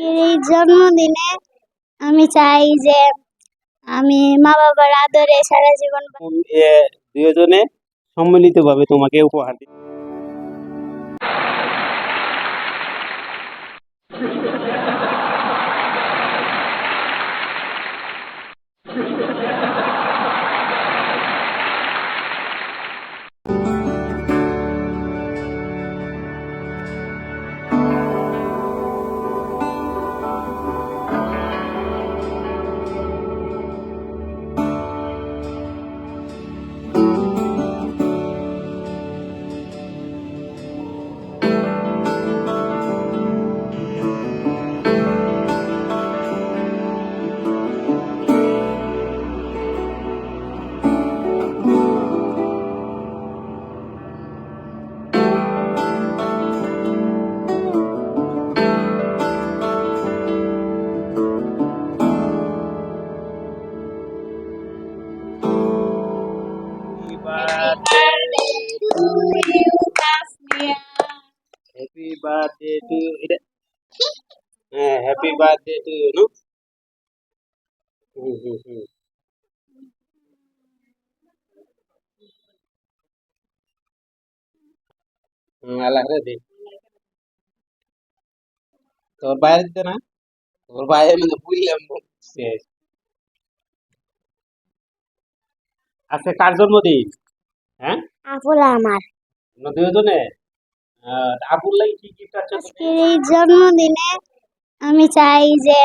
এই জন্মদিনে আমি চাই যে আমি মা বাবার আদরে সারা জীবন দুজনে সম্মিলিতভাবে তোমাকে উপহার দিই এটা হ্যাঁ হ্যাপি বার্থডে টু ইউ আল্লাহ রে তোর বাইরে দিতে না? তোর বাইরে মানে বুঝলাম শেষ। কার জন্মদিন? হ্যাঁ? আমার। দুজনে আপুর লাগি কি গিফট আছে? আজকের এই জন্মদিনে আমি চাই যে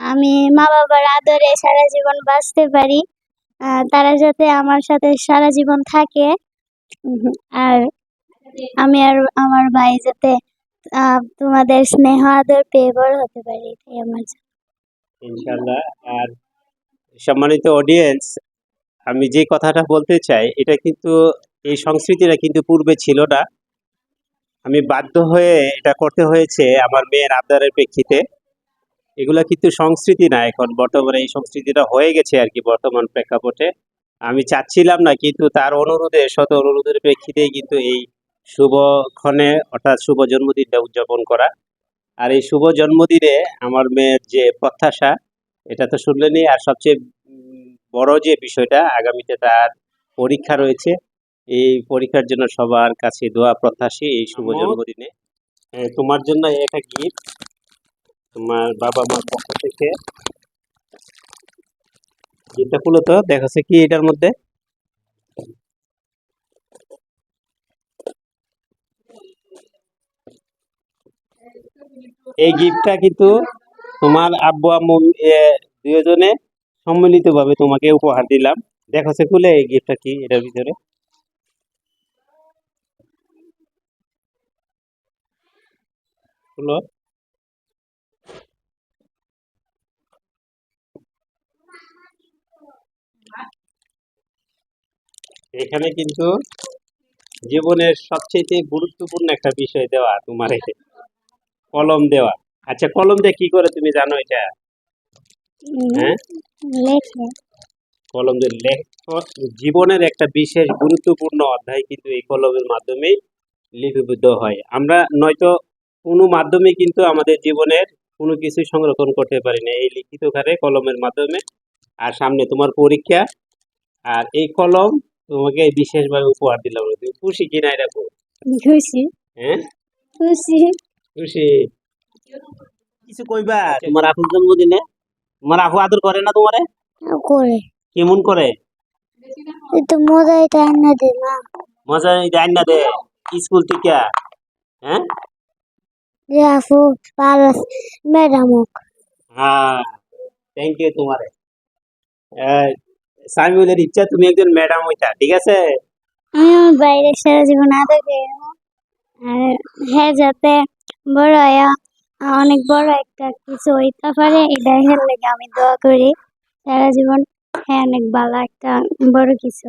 আমি মা বাবার আদরে সারা জীবন বাঁচতে পারি তারা যাতে আমার সাথে সারা জীবন থাকে। আর আমি আর আমার ভাই যাতে তোমাদের স্নেহ আদর পেয়ে বড় হতে পারি এটাই আমার। ইনশাল্লাহ আর সম্মানিত অডিয়েন্স আমি যে কথাটা বলতে চাই এটা কিন্তু এই সংস্কৃতিটা কিন্তু পূর্বে ছিল না। আমি বাধ্য হয়ে এটা করতে হয়েছে আমার মেয়ের আবদারের প্রেক্ষিতে। এগুলা কিন্তু সংস্কৃতি না এখন। বর্তমানে এই সংস্কৃতিটা হয়ে গেছে আর কি বর্তমান প্রেক্ষাপটে। আমি চাচ্ছিলাম না, কিন্তু তার অনুরোধে শত অনুরোধের প্রেক্ষিতেই কিন্তু এই শুভক্ষণে অর্থাৎ শুভ জন্মদিনটা উদযাপন করা। আর এই শুভ জন্মদিনে আমার মেয়ের যে প্রত্যাশা, এটা তো শুনলেনি আর সবচেয়ে বড় যে বিষয়টা, আগামীতে তার পরীক্ষা রয়েছে। এই পরীক্ষার জন্য সবার কাছে দোয়া প্রত্যাশী এই শুভ জন্মদিনে। তোমার জন্য একটা গিফট তোমার বাবা মার পক্ষ থেকে। গিফটটা খুলো তো দেখাচ্ছে কি এটার মধ্যে? এই গিফটটা কিন্তু তোমার আব্বু আম্মু দুজনে সম্মিলিতভাবে তোমাকে উপহার দিলাম। দেখাচ্ছে খুলে এই গিফটটা কি এটার ভিতরে? খুলো এখানে কিন্তু জীবনের সবচেয়ে গুরুত্বপূর্ণ একটা বিষয় দেওয়া তোমার এই কলম দেওয়া। আচ্ছা কলম দিয়ে কি করে তুমি জানো এটা? হ্যাঁ? কলম দিয়ে লেখ। জীবনের একটা বিশেষ গুরুত্বপূর্ণ অধ্যায় কিন্তু এই কলমের মাধ্যমেই লিপিবদ্ধ হয়। আমরা নয়তো কোনো মাধ্যমে কিন্তু আমাদের জীবনের কোনো কিছু সংরক্ষণ করতে পারি না এই লিখিত কারে কলমের মাধ্যমে। আর সামনে তোমার পরীক্ষা। আর এই কলম তোমাকে বিশেষভাবে উপহার দিলাম। তুমি খুশি কিনা এটা? খুশি। হ্যাঁ? খুশি। খুশি। কিছু কইবা? তোমার আপুর জন্মদিনে? তোমার আপু আদর করে না তোমারে? করে। কেমন করে? একটু মজা এটা আন্না দে মা। মজা দেয় না দে। স্কুল থেকে। হ্যাঁ? আপু পারস ম্যাডাম হ্যাঁ থ্যাংক ইউ তোমারে। সামিউলের ইচ্ছা তুমি একজন ম্যাডাম হইতা ঠিক আছে? আমি আমার বাইরে সারা জীবন আদর করি আর হ্যাঁ যাতে বড় হইয়া অনেক বড় একটা কিছু হইতে পারে এটা হের লেগে আমি দোয়া করি। সারা জীবন হ্যাঁ অনেক ভালো একটা বড় কিছু